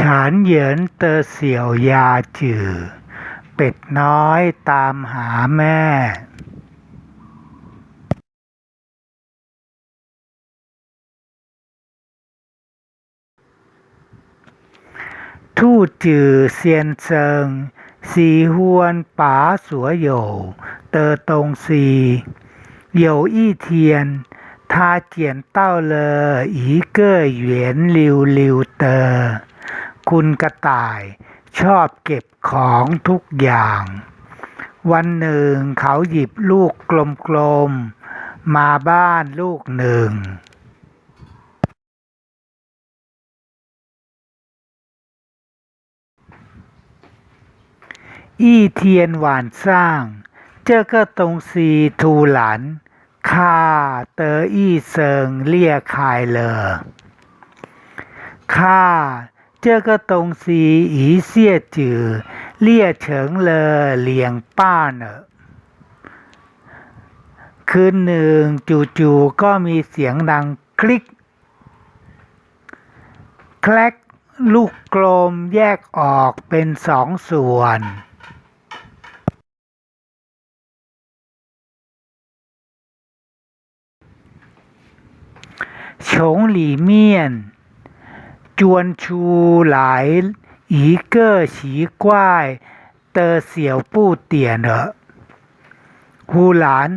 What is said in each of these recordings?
ฉานเหยินเตอเสี่ยวยาจือ เป็ดน้อยตามหาแม่ทู่จือเซียนเซิง สีฮวนป๋าสัวโยเตอตรงสีโยอี้เทียนทาเจียนเต้าเลออีเก้อเหวียนลิวลิวเตอ คุณกระต่ายชอบเก็บของทุกอย่าง วันหนึ่งเขาหยิบลูกกลมๆ มาบ้านลูกหนึ่ง อี้เทียนหวานสร้าง เจ้าก็ตรงซีทูหลันข้าเตออี้เซิงเลียคายเลอข้า 这个东西一下子裂成了两半了。คืนหนึ่งจู่ๆก็มีเสียงดังคลิก แคลกลูกกลมแยกออกเป็นสองส่วน จวนชูหลายอีเกอร์ฉีกว้ายเตอเสี่ยวปู้เตี่ยเนอหูหลาน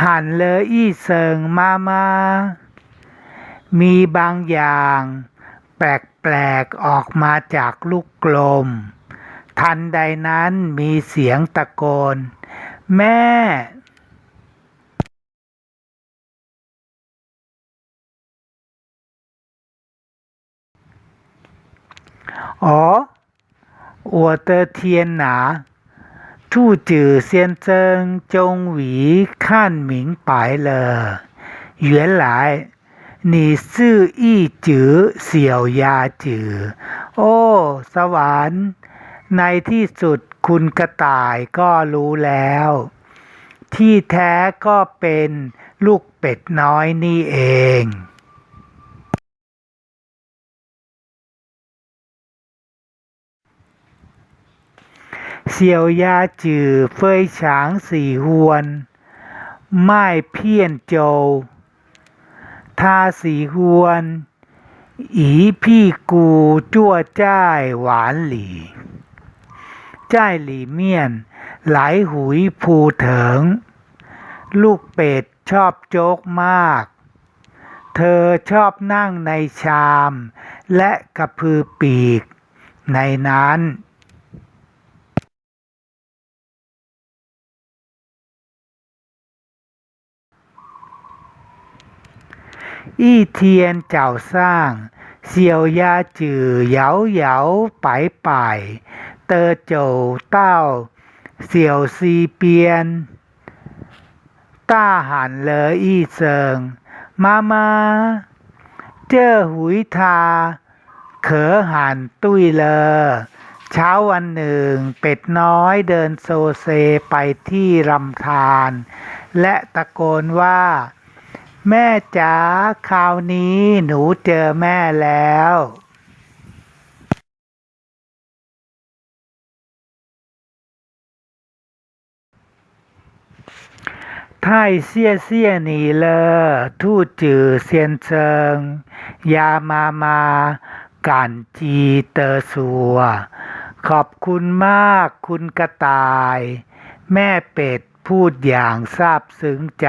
หันเลออี้เซิงมามา มีบางอย่าง แปลกๆออกมาจากลูกกลม ทันใดนั้นมีเสียงตะโกน แม่ 哦，我的天哪！兔子先生终于看明白了，原来你是一只小鸭子โอ้สวรรค์ในที่สุดคุณกระต่ายก็รู้แล้ว ที่แท้ก็เป็นลูกเป็ดน้อยนี่เอง เสียวยาจือเฟยฉางสี่หวน ไม้เพี้ยนโจวทาสี่หวน อีพี่กูจั่วจ้ายหวานหลีจ้ายหลีเมียน ไหลหุยภูเถิง ลูกเป็ดชอบโจ๊กมาก เธอชอบนั่งในชาม และกระพือปีกในนั้น อี้เทียนเจ้าสร้าง เสี่ยวยาจือเหยาเหยาไปไปเตอเจเต้า เสี่ยวซีเปียน ต้าหันเลออีเซิง มามาเจอหุยทา เขอหันตุ้ยเลอเช้าวันหนึ่งเป็ดน้อยเดินโซเซไปที่ลำธารและตะโกนว่า แม่จ๋าคราวนี้หนูเจอแม่แล้วไท่เสียเสียหนีเลอทู่จือเซียนเชิง ยามามากันจีเตอร์สัว ขอบคุณมากคุณกระต่าย แม่เป็ดพูดอย่างซาบซึ้งใจ